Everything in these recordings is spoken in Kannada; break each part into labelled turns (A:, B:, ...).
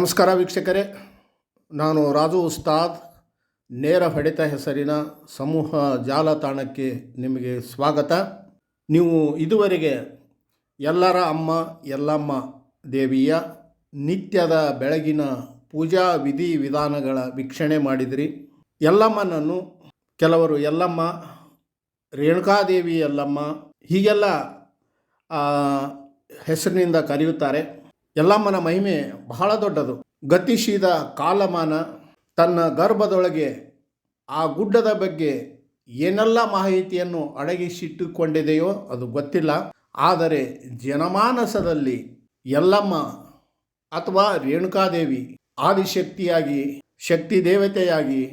A: ನಮಸ್ಕಾರ ವೀಕ್ಷಕರೇ. ನಾನು ರಾಜು ಉಸ್ತಾದ್. ನೇರ ಹೊಡೆತ ಹೆಸರಿನ ಸಮೂಹ ಜಾಲತಾಣಕ್ಕೆ ನಿಮಗೆ ಸ್ವಾಗತ. ನೀವು ಇದುವರೆಗೆ ಎಲ್ಲರ ಅಮ್ಮ, ಎಲ್ಲಮ್ಮ ದೇವಿಯ ನಿತ್ಯದ ಬೆಳಗಿನ ಪೂಜಾ ವಿಧಿ ವಿಧಾನಗಳ ವೀಕ್ಷಣೆ ಮಾಡಿದಿರಿ. ಎಲ್ಲಮ್ಮನನ್ನು ಕೆಲವರು ಎಲ್ಲಮ್ಮ ರೇಣುಕಾದೇವಿ ಎಲ್ಲಮ್ಮ ಹೀಗೆಲ್ಲ ಹೆಸರಿನಿಂದ ಕರೆಯುತ್ತಾರೆ. ಯಲ್ಲಮ್ಮನ ಮಹಿಮೆ ಬಹಳ ದೊಡ್ಡದು. ಗತಿಶೀದ ಕಾಲಮಾನ ತನ್ನ ಗರ್ಭದೊಳಗೆ ಆ ಗುಡ್ಡದ ಬಗ್ಗೆ ಏನೆಲ್ಲ ಮಾಹಿತಿಯನ್ನು ಅಡಗಿಸಿಟ್ಟುಕೊಂಡಿದೆಯೋ ಅದು ಗೊತ್ತಿಲ್ಲ. ಆದರೆ ಜನಮಾನಸದಲ್ಲಿ ಯಲ್ಲಮ್ಮ ಅಥವಾ ರೇಣುಕಾದೇವಿ ಆದಿಶಕ್ತಿಯಾಗಿ, ಶಕ್ತಿ ದೇವತೆಯಾಗಿ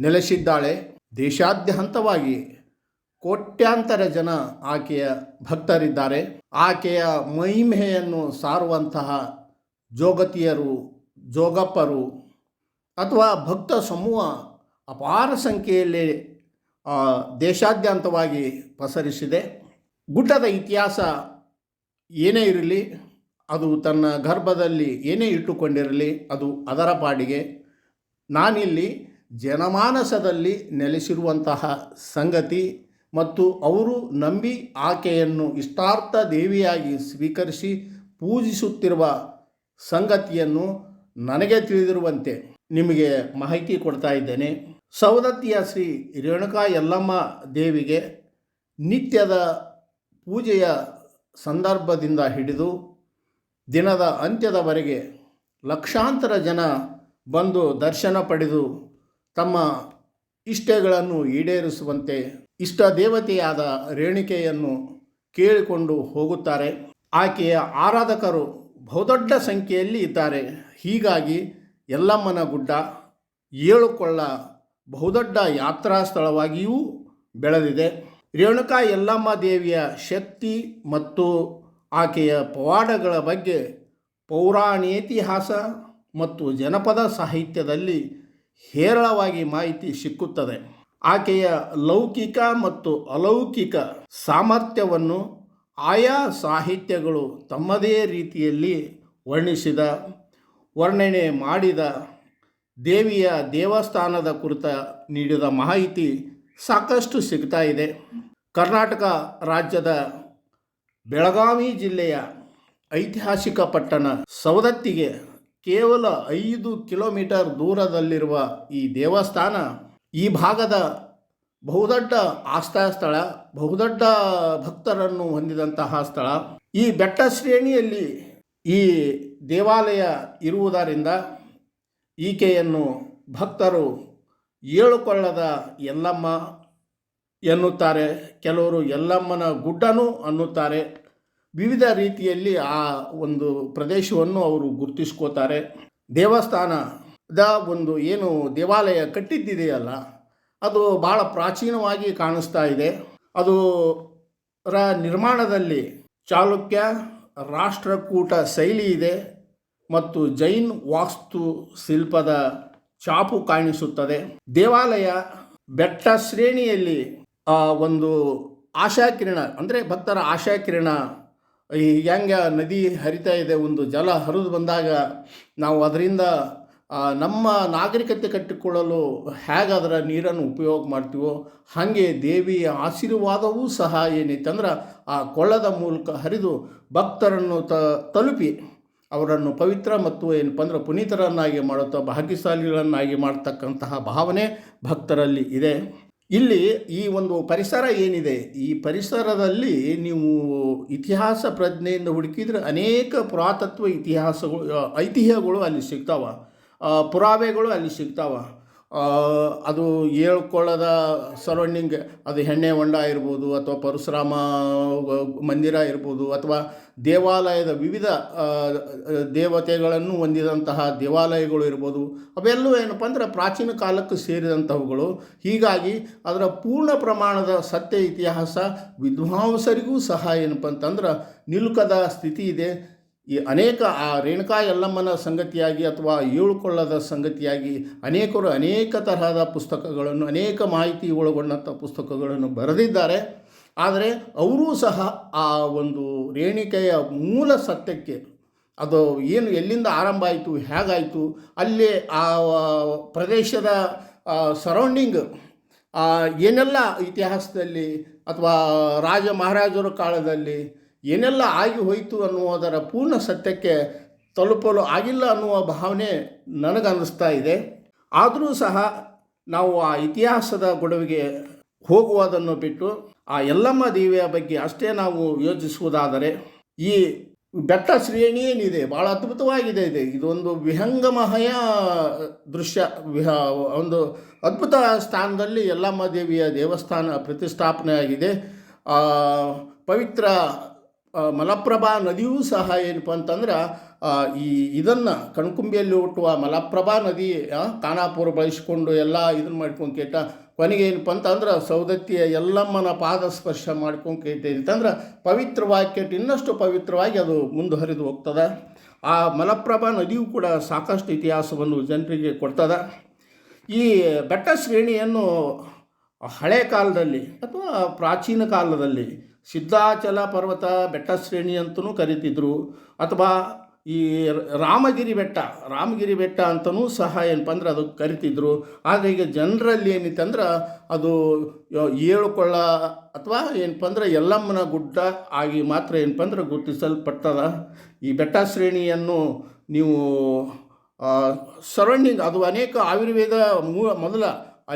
A: ನೆಲೆಸಿದ್ದಾಳೆ. ದೇಶಾದ್ಯಂತವಾಗಿ ಕೋಟ್ಯಾಂತರ ಜನ ಆಕೆಯ ಭಕ್ತರಿದ್ದಾರೆ. ಆಕೆಯ ಮಹಿಮೆಯನ್ನು ಸಾರುವಂತಹ ಜೋಗತಿಯರು, ಜೋಗಪ್ಪರು ಅಥವಾ ಭಕ್ತ ಸಮೂಹ ಅಪಾರ ಸಂಖ್ಯೆಯಲ್ಲಿ ದೇಶಾದ್ಯಂತವಾಗಿ ಪಸರಿಸಿದೆ. ಗುಡ್ಡದ ಇತಿಹಾಸ ಏನೇ ಇರಲಿ, ಅದು ತನ್ನ ಗರ್ಭದಲ್ಲಿ ಏನೇ ಇಟ್ಟುಕೊಂಡಿರಲಿ, ಅದು ಅದರ ಪಾಡಿಗೆ. ನಾನಿಲ್ಲಿ ಜನಮಾನಸದಲ್ಲಿ ನೆಲೆಸಿರುವಂತಹ ಸಂಗತಿ. ಮತ್ತು ಅವರು ನಂಬಿ ಆಕೆಯನ್ನು ಇಷ್ಟಾರ್ಥ ದೇವಿಯಾಗಿ ಸ್ವೀಕರಿಸಿ ಪೂಜಿಸುತ್ತಿರುವ ಸಂಗತಿಯನ್ನು ನನಗೆ ತಿಳಿದಿರುವಂತೆ ನಿಮಗೆ ಮಾಹಿತಿ ಕೊಡ್ತಾ ಇದ್ದೇನೆ. ಸವದತ್ತಿಯ ಶ್ರೀ ರೇಣುಕಾ ಯಲ್ಲಮ್ಮ ದೇವಿಗೆ ನಿತ್ಯದ ಪೂಜೆಯ ಸಂದರ್ಭದಿಂದ ಹಿಡಿದು ದಿನದ ಅಂತ್ಯದವರೆಗೆ ಲಕ್ಷಾಂತರ ಜನ ಬಂದು ದರ್ಶನ ಪಡೆದು ತಮ್ಮ ಇಷ್ಟಗಳನ್ನು ಈಡೇರಿಸುವಂತೆ ಇಷ್ಟ ದೇವತೆಯಾದ ರೇಣಿಕೆಯನ್ನು ಕೇಳಿಕೊಂಡು ಹೋಗುತ್ತಾರೆ. ಆಕೆಯ ಆರಾಧಕರು ಬಹುದೊಡ್ಡ ಸಂಖ್ಯೆಯಲ್ಲಿ ಇದ್ದಾರೆ. ಹೀಗಾಗಿ ಯಲ್ಲಮ್ಮನ ಗುಡ್ಡ ಏಳುಕೊಳ್ಳ ಬಹುದೊಡ್ಡ ಯಾತ್ರಾ ಸ್ಥಳವಾಗಿಯೂ ಬೆಳೆದಿದೆ. ರೇಣುಕಾ ಯಲ್ಲಮ್ಮ ದೇವಿಯ ಶಕ್ತಿ ಮತ್ತು ಆಕೆಯ ಪವಾಡಗಳ ಬಗ್ಗೆ ಪೌರಾಣೇತಿಹಾಸ ಮತ್ತು ಜನಪದ ಸಾಹಿತ್ಯದಲ್ಲಿ ಹೇರಳವಾಗಿ ಮಾಹಿತಿ ಸಿಕ್ಕುತ್ತದೆ. ಆಕೆಯ ಲೌಕಿಕ ಮತ್ತು ಅಲೌಕಿಕ ಸಾಮರ್ಥ್ಯವನ್ನು ಆಯಾ ಸಾಹಿತ್ಯಗಳು ತಮ್ಮದೇ ರೀತಿಯಲ್ಲಿ ವರ್ಣಿಸಿದ, ವರ್ಣನೆ ಮಾಡಿದ, ದೇವಿಯ ದೇವಸ್ಥಾನದ ಕುರಿತ ನೀಡಿದ ಮಾಹಿತಿ ಸಾಕಷ್ಟು ಸಿಗ್ತಾ ಇದೆ. ಕರ್ನಾಟಕ ರಾಜ್ಯದ ಬೆಳಗಾವಿ ಜಿಲ್ಲೆಯ ಐತಿಹಾಸಿಕ ಪಟ್ಟಣ ಸವದತ್ತಿಗೆ ಕೇವಲ ಐದು ಕಿಲೋಮೀಟರ್ ದೂರದಲ್ಲಿರುವ ಈ ದೇವಸ್ಥಾನ ಈ ಭಾಗದ ಬಹುದೊಡ್ಡ ಆಸ್ಥಾ ಸ್ಥಳ ಬಹುದೊಡ್ಡ ಭಕ್ತರನ್ನು ಹೊಂದಿದಂತಹ ಸ್ಥಳ. ಈ ಬೆಟ್ಟ ಶ್ರೇಣಿಯಲ್ಲಿ ಈ ದೇವಾಲಯ ಇರುವುದರಿಂದ ಈಕೆಯನ್ನು ಭಕ್ತರು ಏಳುಕೊಳ್ಳದ ಎಲ್ಲಮ್ಮ ಎನ್ನುತ್ತಾರೆ. ಕೆಲವರು ಎಲ್ಲಮ್ಮನ ಗುಡ್ಡನು ಅನ್ನುತ್ತಾರೆ. ವಿವಿಧ ರೀತಿಯಲ್ಲಿ ಆ ಒಂದು ಪ್ರದೇಶವನ್ನು ಅವರು ಗುರುತಿಸ್ಕೋತಾರೆ. ದೇವಸ್ಥಾನದ ಒಂದು ಏನು ದೇವಾಲಯ ಕಟ್ಟಿದ್ದಿದೆಯಲ್ಲ, ಅದು ಭಾಳ ಪ್ರಾಚೀನವಾಗಿ ಕಾಣಿಸ್ತಾ ಇದೆ. ಅದು ರ ನಿರ್ಮಾಣದಲ್ಲಿ ಚಾಲುಕ್ಯ, ರಾಷ್ಟ್ರಕೂಟ ಶೈಲಿ ಇದೆ ಮತ್ತು ಜೈನ್ ವಾಸ್ತು ಶಿಲ್ಪದ ಚಾಪು ಕಾಣಿಸುತ್ತದೆ. ದೇವಾಲಯ ಬೆಟ್ಟ ಶ್ರೇಣಿಯಲ್ಲಿ ಒಂದು ಆಶಾಕಿರಣ, ಅಂದರೆ ಭಕ್ತರ ಆಶಾಕಿರಣ ಈ ಹೆಂಗೆ ನದಿ ಹರಿತಾ ಇದೆ, ಒಂದು ಜಲ ಹರಿದು ಬಂದಾಗ ನಾವು ಅದರಿಂದ ನಮ್ಮ ನಾಗರಿಕತೆ ಕಟ್ಟಿಕೊಳ್ಳಲು ಹೇಗೆ ಅದರ ನೀರನ್ನು ಉಪಯೋಗ ಮಾಡ್ತೀವೋ, ಹಾಗೆ ದೇವಿಯ ಆಶೀರ್ವಾದವೂ ಸಹ ಏನೈತೆ ಅಂದ್ರೆ, ಆ ಕೊಳ್ಳದ ಮೂಲಕ ಹರಿದು ಭಕ್ತರನ್ನು ತ, ತಲುಪಿ ಅವರನ್ನು ಪವಿತ್ರ ಮತ್ತು ಏನಪ್ಪ ಅಂದ್ರೆ ಪುನೀತರನ್ನಾಗಿ ಮಾಡುತ್ತಾ, ಭಾಗ್ಯಶಾಲಿಗಳನ್ನಾಗಿ ಮಾಡ್ತಕ್ಕಂತಹ ಭಾವನೆ ಭಕ್ತರಲ್ಲಿ ಇದೆ. ಇಲ್ಲಿ ಈ ಒಂದು ಪರಿಸರ ಏನಿದೆ, ಈ ಪರಿಸರದಲ್ಲಿ ನೀವು ಇತಿಹಾಸ ಪ್ರಜ್ಞೆಯಿಂದ ಹುಡುಕಿದ್ರೆ ಅನೇಕ ಪುರಾತತ್ವ ಇತಿಹಾಸಗಳು, ಐತಿಹ್ಯಗಳು ಅಲ್ಲಿ ಸಿಗ್ತಾವ. ಪುರಾವೆಗಳು ಅಲ್ಲಿ ಸಿಗ್ತಾವ. ಅದು ಏಳ್ಕೊಳ್ಳದ ಸರೌಂಡಿಂಗ್ ಅದು ಹೆಣ್ಣೆ ಹೊಂಡ ಇರ್ಬೋದು ಅಥವಾ ಪರಶುರಾಮ ಮಂದಿರ ಇರ್ಬೋದು ಅಥವಾ ದೇವಾಲಯದ ವಿವಿಧ ದೇವತೆಗಳನ್ನು ಹೊಂದಿದಂತಹ ದೇವಾಲಯಗಳು ಇರ್ಬೋದು. ಅವೆಲ್ಲವೂ ಏನಪ್ಪ ಅಂದರೆ ಪ್ರಾಚೀನ ಕಾಲಕ್ಕೆ ಸೇರಿದಂಥವುಗಳು. ಹೀಗಾಗಿ ಅದರ ಪೂರ್ಣ ಪ್ರಮಾಣದ ಸತ್ಯ ಇತಿಹಾಸ ವಿದ್ವಾಂಸರಿಗೂ ಸಹ ಏನಪ್ಪ ಅಂತಂದ್ರೆ ನಿಲುಕದ ಸ್ಥಿತಿ ಇದೆ. ಈ ಅನೇಕ ಆ ರೇಣುಕಾ ಯಲ್ಲಮ್ಮನ ಸಂಗತಿಯಾಗಿ ಅಥವಾ ಏಳುಕೊಳ್ಳದ ಸಂಗತಿಯಾಗಿ ಅನೇಕರು ಅನೇಕ ತರಹದ ಪುಸ್ತಕಗಳನ್ನು, ಅನೇಕ ಮಾಹಿತಿ ಒಳಗೊಂಡಂಥ ಪುಸ್ತಕಗಳನ್ನು ಬರೆದಿದ್ದಾರೆ. ಆದರೆ ಅವರೂ ಸಹ ಆ ಒಂದು ರೇಣಿಕೆಯ ಮೂಲ ಸತ್ಯಕ್ಕೆ ಅದು ಏನು ಎಲ್ಲಿಂದ ಆರಂಭ ಆಯಿತು, ಹೇಗಾಯಿತು, ಅಲ್ಲಿ ಆ ಪ್ರದೇಶದ ಸರೌಂಡಿಂಗ್ ಏನೆಲ್ಲ ಇತಿಹಾಸದಲ್ಲಿ ಅಥವಾ ರಾಜ ಮಹಾರಾಜರ ಕಾಲದಲ್ಲಿ ಏನೆಲ್ಲ ಆಗಿ ಹೋಯಿತು ಅನ್ನುವುದರ ಪೂರ್ಣ ಸತ್ಯಕ್ಕೆ ತಲುಪಲು ಆಗಿಲ್ಲ ಅನ್ನುವ ಭಾವನೆ ನನಗನ್ನಿಸ್ತಾ ಇದೆ. ಆದರೂ ಸಹ ನಾವು ಆ ಇತಿಹಾಸದ ಗೊಡವಿಗೆ ಹೋಗುವುದನ್ನು ಬಿಟ್ಟು ಆ ಯಲ್ಲಮ್ಮ ದೇವಿಯ ಬಗ್ಗೆ ಅಷ್ಟೇ ನಾವು ಯೋಚಿಸುವುದಾದರೆ ಈ ಬೆಟ್ಟ ಶ್ರೇಣಿ ಏನಿದೆ? ಭಾಳ ಅದ್ಭುತವಾಗಿದೆ ಇದೆ. ಇದೊಂದು ವಿಹಂಗಮಹಯ ದೃಶ್ಯ, ವಿಹ ಒಂದು ಅದ್ಭುತ ಸ್ಥಾನದಲ್ಲಿ ಯಲ್ಲಮ್ಮ ದೇವಿಯ ದೇವಸ್ಥಾನ ಪ್ರತಿಷ್ಠಾಪನೆ ಆಗಿದೆ ಪವಿತ್ರ ಮಲಪ್ರಭಾ ನದಿಯೂ ಸಹ ಏನಪ್ಪ ಅಂತಂದ್ರೆ ಈ ಇದನ್ನು ಕಣ್ಕುಂಬಿಯಲ್ಲಿ ಹುಟ್ಟುವ ಮಲಪ್ರಭಾ ನದಿ ಖಾನಾಪುರ ಬಳಸಿಕೊಂಡು ಎಲ್ಲ ಇದನ್ನು ಮಾಡ್ಕೊಂಡು ಕೇಟ ಕೊನೆಗೆ ಏನಪ್ಪ ಅಂತಂದ್ರೆ ಸೌದತ್ತಿಯ ಎಲ್ಲಮ್ಮನ ಪಾದ ಸ್ಪರ್ಶ ಮಾಡ್ಕೊಂಡು ಕೇಟ ಅಂತಂದ್ರೆ ಪವಿತ್ರವಾಗಿ ಕೇಟ ಇನ್ನಷ್ಟು ಪವಿತ್ರವಾಗಿ ಅದು ಮುಂದುವರಿದು ಹೋಗ್ತದೆ. ಆ ಮಲಪ್ರಭಾ ನದಿಯೂ ಕೂಡ ಸಾಕಷ್ಟು ಇತಿಹಾಸವನ್ನು ಜನರಿಗೆ ಕೊಡ್ತದೆ. ಈ ಬೆಟ್ಟ ಶ್ರೇಣಿಯನ್ನು ಹಳೆ ಕಾಲದಲ್ಲಿ ಅಥವಾ ಪ್ರಾಚೀನ ಕಾಲದಲ್ಲಿ ಸಿದ್ಧಾಚಲ ಪರ್ವತ ಬೆಟ್ಟ ಶ್ರೇಣಿ ಅಂತಲೂ ಕರೀತಿದ್ರು. ಅಥವಾ ಈ ರಾಮಗಿರಿ ಬೆಟ್ಟ ರಾಮಗಿರಿ ಬೆಟ್ಟ ಅಂತಲೂ ಸಹ ಏನಪ್ಪ ಅಂದ್ರೆ ಅದು ಕರಿತಿದ್ರು. ಆದರೆ ಈಗ ಜನರಲ್ಲಿ ಏನಿತ್ತಂದ್ರೆ ಅದು ಏಳುಕೊಳ್ಳ ಅಥವಾ ಏನಪ್ಪ ಅಂದ್ರೆ ಯಲ್ಲಮ್ಮನ ಗುಡ್ಡ ಆಗಿ ಮಾತ್ರ ಏನಪ್ಪ ಅಂದ್ರೆ ಗುರುತಿಸಲ್ಪಡ್ತದ ಈ ಬೆಟ್ಟ ಶ್ರೇಣಿಯನ್ನು ನೀವು ಸರೌಂಡಿಂಗ್ ಅದು ಅನೇಕ ಆಯುರ್ವೇದ ಮೂ, ಮೊದಲ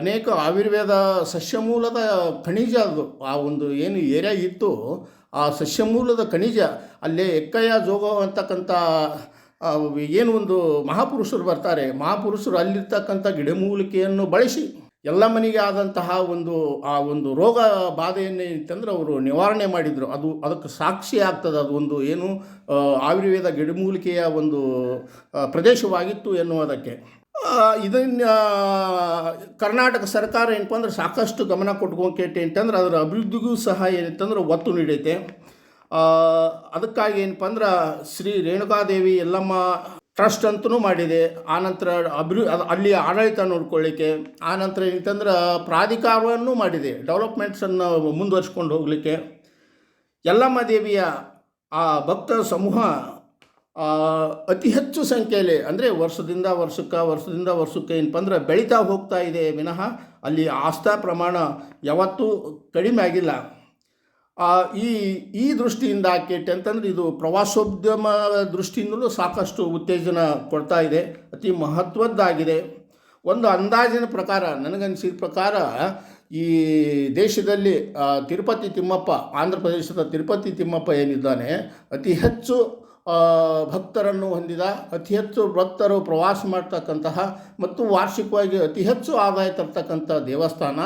A: ಅನೇಕ ಆಯುರ್ವೇದ ಸಸ್ಯಮೂಲದ ಖನಿಜ ಅದು. ಆ ಒಂದು ಏನು ಏರಿಯಾ ಇತ್ತು, ಆ ಸಸ್ಯಮೂಲದ ಖನಿಜ, ಅಲ್ಲೇ ಎಕ್ಕಯ್ಯ, ಜೋಗ ಅಂತಕ್ಕಂಥ ಏನು ಒಂದು ಮಹಾಪುರುಷರು ಬರ್ತಾರೆ. ಮಹಾಪುರುಷರು ಅಲ್ಲಿರ್ತಕ್ಕಂಥ ಗಿಡಮೂಲಿಕೆಯನ್ನು ಬಳಸಿ, ಎಲ್ಲ ಮನೆಗೆ ಆದಂತಹ ಒಂದು, ಆ ಒಂದು ರೋಗ ಬಾಧೆಯನ್ನು ಅಂತಂದ್ರೆ ಅವರು ನಿವಾರಣೆ ಮಾಡಿದರು. ಅದು ಅದಕ್ಕೆ ಸಾಕ್ಷಿ ಆಗ್ತದೆ. ಅದು ಒಂದು ಏನು ಆಯುರ್ವೇದ ಗಿಡಮೂಲಿಕೆಯ ಒಂದು ಪ್ರದೇಶವಾಗಿತ್ತು ಎನ್ನುವುದಕ್ಕೆ. ಇದನ್ನು ಕರ್ನಾಟಕ ಸರ್ಕಾರ ಏನಪ್ಪ ಅಂದ್ರೆ ಸಾಕಷ್ಟು ಗಮನ ಕೊಟ್ಕೊಂಡ್ಕೇಟೆ ಅಂತಂದ್ರೆ ಅದರ ಅಭಿವೃದ್ಧಿಗೂ ಸಹ ಏನಂತಂದ್ರೆ ಒತ್ತು ನೀಡೈತೆ. ಅದಕ್ಕಾಗಿ ಏನಪ್ಪ ಅಂದ್ರೆ ಶ್ರೀ ರೇಣುಕಾದೇವಿ ಎಲ್ಲಮ್ಮ ಟ್ರಸ್ಟ್ ಅಂತಲೂ ಮಾಡಿದೆ. ಆನಂತರ ಅಭಿವೃ ಅಲ್ಲಿ ಆಡಳಿತ ನೋಡ್ಕೊಳ್ಳಿಕ್ಕೆ. ಆನಂತರ ಏನಂತಂದ್ರೆ ಪ್ರಾಧಿಕಾರವನ್ನು ಮಾಡಿದೆ. ಡೆವಲಪ್ಮೆಂಟ್ಸನ್ನು ಮುಂದುವರಿಸ್ಕೊಂಡು ಹೋಗಲಿಕ್ಕೆ. ಯಲ್ಲಮ್ಮ ದೇವಿಯ ಆ ಭಕ್ತ ಸಮೂಹ ಅತಿ ಹೆಚ್ಚು ಸಂಖ್ಯೆಯಲ್ಲಿ, ಅಂದರೆ ವರ್ಷದಿಂದ ವರ್ಷಕ್ಕೆ ವರ್ಷದಿಂದ ವರ್ಷಕ್ಕೆ ಏನಪ್ಪ ಅಂದ್ರೆ ಬೆಳೀತಾ ಹೋಗ್ತಾ ಇದೆ ವಿನಃ ಅಲ್ಲಿ ಆಸ್ಥಾ ಪ್ರಮಾಣ ಯಾವತ್ತೂ ಕಡಿಮೆ ಆಗಿಲ್ಲ. ಈ ಈ ದೃಷ್ಟಿಯಿಂದ ಕೆಟ್ಟ ಅಂತಂದ್ರೆ ಇದು ಪ್ರವಾಸೋದ್ಯಮ ದೃಷ್ಟಿಯಿಂದಲೂ ಸಾಕಷ್ಟು ಉತ್ತೇಜನ ಕೊಡ್ತಾ ಇದೆ, ಅತಿ ಮಹತ್ವದ್ದಾಗಿದೆ. ಒಂದು ಅಂದಾಜಿನ ಪ್ರಕಾರ, ನನಗನ್ಸಿದ ಪ್ರಕಾರ ಈ ದೇಶದಲ್ಲಿ ತಿರುಪತಿ ತಿಮ್ಮಪ್ಪ, ಆಂಧ್ರ ಪ್ರದೇಶದ ತಿರುಪತಿ ತಿಮ್ಮಪ್ಪ ಏನಿದ್ದಾನೆ, ಅತಿ ಹೆಚ್ಚು ಭಕ್ತರನ್ನು ಹೊಂದಿದ, ಅತಿ ಹೆಚ್ಚು ಭಕ್ತರು ಪ್ರವಾಸ ಮಾಡ್ತಕ್ಕಂತಹ ಮತ್ತು ವಾರ್ಷಿಕವಾಗಿ ಅತಿ ಹೆಚ್ಚು ಆದಾಯ ತರ್ತಕ್ಕಂಥ ದೇವಸ್ಥಾನ,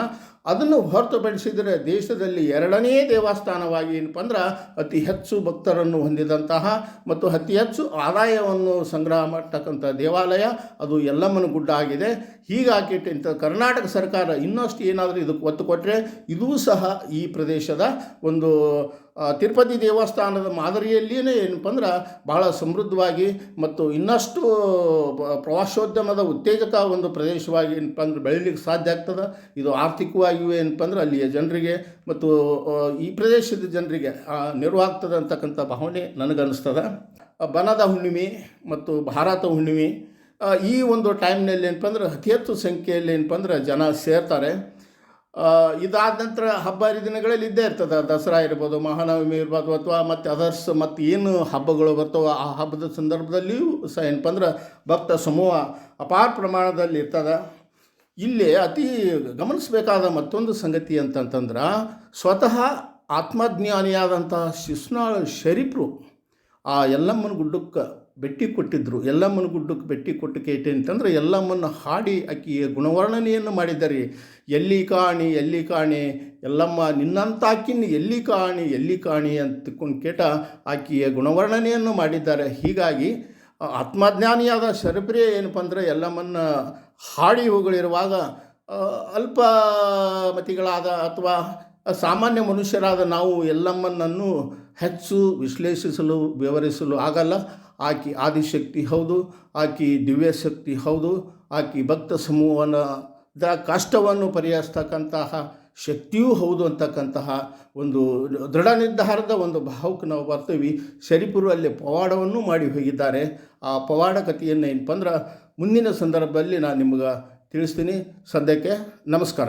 A: ಅದನ್ನು ಹೊರತುಪಡಿಸಿದರೆ ದೇಶದಲ್ಲಿ ಎರಡನೇ ದೇವಸ್ಥಾನವಾಗಿ ಏನಪ್ಪ ಅಂದ್ರೆ ಅತಿ ಹೆಚ್ಚು ಭಕ್ತರನ್ನು ಹೊಂದಿದಂತಹ ಮತ್ತು ಅತಿ ಹೆಚ್ಚು ಆದಾಯವನ್ನು ಸಂಗ್ರಹ ಮಾಡ್ತಕ್ಕಂಥ ದೇವಾಲಯ, ಅದು ಎಲ್ಲಮ್ಮನ ಗುಡ್ಡ ಆಗಿದೆ. ಹೀಗಾಗಿ ಇಂಥ ಕರ್ನಾಟಕ ಸರ್ಕಾರ ಇನ್ನಷ್ಟು ಏನಾದರೂ ಇದಕ್ಕೆ ಒತ್ತು ಕೊಟ್ಟರೆ ಇದೂ ಸಹ ಈ ಪ್ರದೇಶದ ಒಂದು ತಿರುಪತಿ ದೇವಸ್ಥಾನದ ಮಾದರಿಯಲ್ಲಿಯೇ ಏನಪ್ಪ ಅಂದ್ರೆ ಭಾಳ ಸಮೃದ್ಧವಾಗಿ ಮತ್ತು ಇನ್ನಷ್ಟು ಪ್ರವಾಸೋದ್ಯಮದ ಉತ್ತೇಜಕ ಒಂದು ಪ್ರದೇಶವಾಗಿ ಏನಪ್ಪ ಅಂದ್ರೆ ಬೆಳೀಲಿಕ್ಕೆ ಸಾಧ್ಯ ಆಗ್ತದೆ. ಇದು ಆರ್ಥಿಕವಾಗಿಯೂ ಏನಪ್ಪ ಅಂದ್ರೆ ಅಲ್ಲಿಯ ಜನರಿಗೆ ಮತ್ತು ಈ ಪ್ರದೇಶದ ಜನರಿಗೆ ನೆರವಾಗ್ತದೆ ಅಂತಕ್ಕಂಥ ಭಾವನೆ ನನಗನ್ನಿಸ್ತದೆ. ಬನದ ಹುಣ್ಣಿಮೆ ಮತ್ತು ಭಾರತ ಹುಣ್ಣಿಮೆ ಈ ಒಂದು ಟೈಮ್ನಲ್ಲಿ ಏನಪ್ಪ ಅಂದ್ರೆ ಅತಿ ಹೆಚ್ಚು ಸಂಖ್ಯೆಯಲ್ಲಿ ಏನಪ್ಪ ಅಂದ್ರೆ ಜನ ಸೇರ್ತಾರೆ. ಇದಾದ ನಂತರ ಹಬ್ಬ ಹರಿದಿನಗಳಲ್ಲಿ ಇದ್ದೇ ಇರ್ತದೆ. ದಸರಾ ಇರ್ಬೋದು, ಮಹಾನವಮಿ ಇರ್ಬೋದು ಅಥವಾ ಮತ್ತು ಅದರ್ಸ್ ಮತ್ತು ಏನು ಹಬ್ಬಗಳು ಬರ್ತವೆ ಆ ಹಬ್ಬದ ಸಂದರ್ಭದಲ್ಲಿಯೂ ಸಹ ಏನಪ್ಪ ಅಂದ್ರೆ ಭಕ್ತ ಸಮೂಹ ಅಪಾರ ಪ್ರಮಾಣದಲ್ಲಿ ಇರ್ತದೆ. ಇಲ್ಲಿ ಅತಿ ಗಮನಿಸಬೇಕಾದ ಮತ್ತೊಂದು ಸಂಗತಿ ಅಂತಂತಂದ್ರೆ ಸ್ವತಃ ಆತ್ಮಜ್ಞಾನಿಯಾದಂಥ ಶಿಸ್ನಾಳ ಶರೀಫರು ಆ ಯಲ್ಲಮ್ಮನ ಗುಡ್ಡಕ್ಕೆ ಭೇಟಿ ಕೊಟ್ಟಿದ್ದರು ಎಲ್ಲಮ್ಮನ ಗುಡ್ಡಕ್ಕೆ ಬೆಟ್ಟಿ ಕೊಟ್ಟು ಕೇಟೆ ಅಂತಂದರೆ, ಎಲ್ಲಮ್ಮನ ಹಾಡಿ ಆಕೆಯ ಗುಣವರ್ಣನೆಯನ್ನು ಮಾಡಿದ್ದಾರೆ. ಎಲ್ಲಿ ಕಾಣಿ ಎಲ್ಲಿ ಕಾಣಿ, ಎಲ್ಲಮ್ಮ ನಿನ್ನಂತಾಕಿನ ಎಲ್ಲಿ ಕಾಣಿ ಎಲ್ಲಿ ಕಾಣಿ ಅಂತಕೊಂಡು ಕೇಟ ಆಕೆಯ ಗುಣವರ್ಣನೆಯನ್ನು ಮಾಡಿದ್ದಾರೆ. ಹೀಗಾಗಿ, ಆತ್ಮಜ್ಞಾನಿಯಾದ ಶರಪ್ರಿಯ ಏನಪ್ಪ ಅಂದರೆ, ಎಲ್ಲಮ್ಮನ್ನ ಹಾಡಿ ಹೋಗಳಿರುವಾಗ ಅಲ್ಪ ಮತಿಗಳಾದ ಅಥವಾ ಸಾಮಾನ್ಯ ಮನುಷ್ಯರಾದ ನಾವು ಎಲ್ಲಮ್ಮನನ್ನು ಹೆಚ್ಚು ವಿಶ್ಲೇಷಿಸಲು, ವಿವರಿಸಲು ಆಗಲ್ಲ. ಆಕಿ ಆದಿಶಕ್ತಿ ಹೌದು, ಆಕೆ ದಿವ್ಯ ಶಕ್ತಿ ಹೌದು, ಆಕೆ ಭಕ್ತ ಸಮೂಹನ ದ ಕಷ್ಟವನ್ನು ಪರಿಹರಿಸ್ತಕ್ಕಂತಹ ಶಕ್ತಿಯೂ ಹೌದು ಅಂತಕ್ಕಂತಹ ಒಂದು ದೃಢ ನಿರ್ಧಾರದ ಒಂದು ಭಾವಕ್ಕೆ ನಾವು ಬರ್ತೀವಿ. ಶರೀಫರು ಅಲ್ಲಿ ಪವಾಡವನ್ನು ಮಾಡಿ ಹೋಗಿದ್ದಾರೆ. ಆ ಪವಾಡ ಕಥೆಯನ್ನು ಏನಪ್ಪ ಅಂದ್ರೆ ಮುಂದಿನ ಸಂದರ್ಭದಲ್ಲಿ ನಾನು ನಿಮ್ಗೆ ತಿಳಿಸ್ತೀನಿ. ಸದ್ಯಕ್ಕೆ ನಮಸ್ಕಾರ.